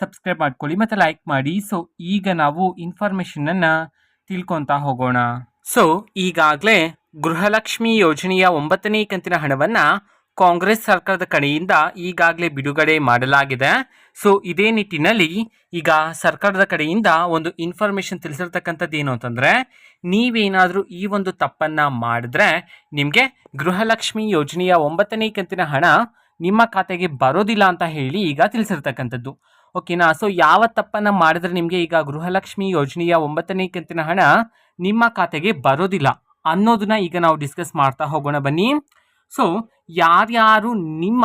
Subscribe ಮಾಡ್ಕೊಳ್ಳಿ ಮತ್ತು like ಮಾಡಿ. ಸೊ ಈಗ ನಾವು ಇನ್ಫಾರ್ಮೇಷನನ್ನು ತಿಳ್ಕೊತಾ ಹೋಗೋಣ. ಸೊ ಈಗಾಗಲೇ ಗೃಹಲಕ್ಷ್ಮಿ ಯೋಜನೆಯ ಒಂಬತ್ತನೇ ಕಂತಿನ ಹಣವನ್ನು ಕಾಂಗ್ರೆಸ್ ಸರ್ಕಾರದ ಕಡೆಯಿಂದ ಈಗಾಗಲೇ ಬಿಡುಗಡೆ ಮಾಡಲಾಗಿದೆ. ಸೊ ಇದೇ ನಿಟ್ಟಿನಲ್ಲಿ ಈಗ ಸರ್ಕಾರದ ಕಡೆಯಿಂದ ಒಂದು ಇನ್ಫಾರ್ಮೇಷನ್ ತಿಳಿಸಿರ್ತಕ್ಕಂಥದ್ದು ಏನು ಅಂತಂದರೆ, ನೀವೇನಾದರೂ ಈ ಒಂದು ತಪ್ಪನ್ನು ಮಾಡಿದ್ರೆ ನಿಮಗೆ ಗೃಹಲಕ್ಷ್ಮಿ ಯೋಜನೆಯ ಒಂಬತ್ತನೇ ಕಂತಿನ ಹಣ ನಿಮ್ಮ ಖಾತೆಗೆ ಬರೋದಿಲ್ಲ ಅಂತ ಹೇಳಿ ಈಗ ತಿಳಿಸಿರ್ತಕ್ಕಂಥದ್ದು. ಓಕೆನಾ ಸೊ ಯಾವ ತಪ್ಪನ್ನು ಮಾಡಿದ್ರೆ ನಿಮಗೆ ಈಗ ಗೃಹಲಕ್ಷ್ಮಿ ಯೋಜನೆಯ ಒಂಬತ್ತನೇ ಕಂತಿನ ಹಣ ನಿಮ್ಮ ಖಾತೆಗೆ ಬರೋದಿಲ್ಲ ಅನ್ನೋದನ್ನ ಈಗ ನಾವು ಡಿಸ್ಕಸ್ ಮಾಡ್ತಾ ಹೋಗೋಣ ಬನ್ನಿ. ಸೊ ಯಾರ್ಯಾರು ನಿಮ್ಮ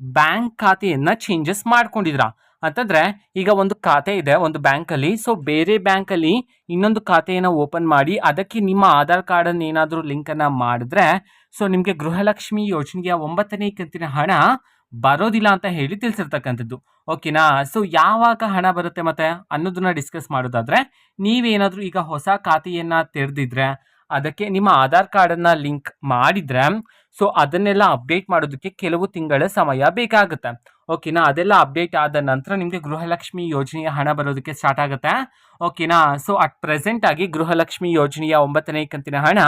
ಬ್ಯಾಂಕ್ ಖಾತೆಯನ್ನು ಚೇಂಜಸ್ ಮಾಡ್ಕೊಂಡಿದ್ರಾ ಅಂತಂದರೆ, ಈಗ ಒಂದು ಖಾತೆ ಇದೆ ಒಂದು ಬ್ಯಾಂಕಲ್ಲಿ ಸೊ ಬೇರೆ ಬ್ಯಾಂಕಲ್ಲಿ ಇನ್ನೊಂದು ಖಾತೆಯನ್ನು ಓಪನ್ ಮಾಡಿ ಅದಕ್ಕೆ ನಿಮ್ಮ ಆಧಾರ್ ಕಾರ್ಡನ್ನು ಏನಾದರೂ ಲಿಂಕನ್ನು ಮಾಡಿದ್ರೆ ಸೊ ನಿಮಗೆ ಗೃಹಲಕ್ಷ್ಮಿ ಯೋಜನೆಯ ಒಂಬತ್ತನೇ ಕಂತಿನ ಹಣ ಬರೋದಿಲ್ಲ ಅಂತ ಹೇಳಿ ತಿಳಿಸಿರ್ತಕ್ಕಂಥದ್ದು. ಓಕೆನಾ ಸೊ ಯಾವಾಗ ಹಣ ಬರುತ್ತೆ ಮತ್ತೆ? ಅನ್ನೋದನ್ನ ಡಿಸ್ಕಸ್ ಮಾಡೋದಾದ್ರೆ, ನೀವೇನಾದರೂ ಈಗ ಹೊಸ ಖಾತೆಯನ್ನು ತೆರೆದಿದ್ರೆ, ಅದಕ್ಕೆ ನಿಮ್ಮ ಆಧಾರ್ ಕಾರ್ಡನ್ನು ಲಿಂಕ್ ಮಾಡಿದ್ರೆ ಸೊ ಅದನ್ನೆಲ್ಲ ಅಪ್ಡೇಟ್ ಮಾಡೋದಕ್ಕೆ ಕೆಲವು ತಿಂಗಳ ಸಮಯ ಬೇಕಾಗುತ್ತೆ. ಓಕೆನಾ ಅದೆಲ್ಲ ಅಪ್ಡೇಟ್ ಆದ ನಂತರ ನಿಮಗೆ ಗೃಹಲಕ್ಷ್ಮಿ ಯೋಜನೆಯ ಹಣ ಬರೋದಕ್ಕೆ ಸ್ಟಾರ್ಟ್ ಆಗುತ್ತೆ. ಓಕೆನಾ ಸೊ ಅಟ್ ಪ್ರೆಸೆಂಟ್ ಆಗಿ ಗೃಹಲಕ್ಷ್ಮಿ ಯೋಜನೆಯ ಒಂಬತ್ತನೇ ಕಂತಿನ ಹಣ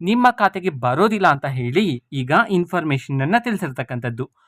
ನಿಮ್ಮ ಖಾತೆಗೆ ಬರೋದಿಲ್ಲ ಅಂತ ಹೇಳಿ ಈಗ ಇನ್ಫಾರ್ಮೇಷನನ್ನು ತಿಳಿಸಿರ್ತಕ್ಕಂಥದ್ದು.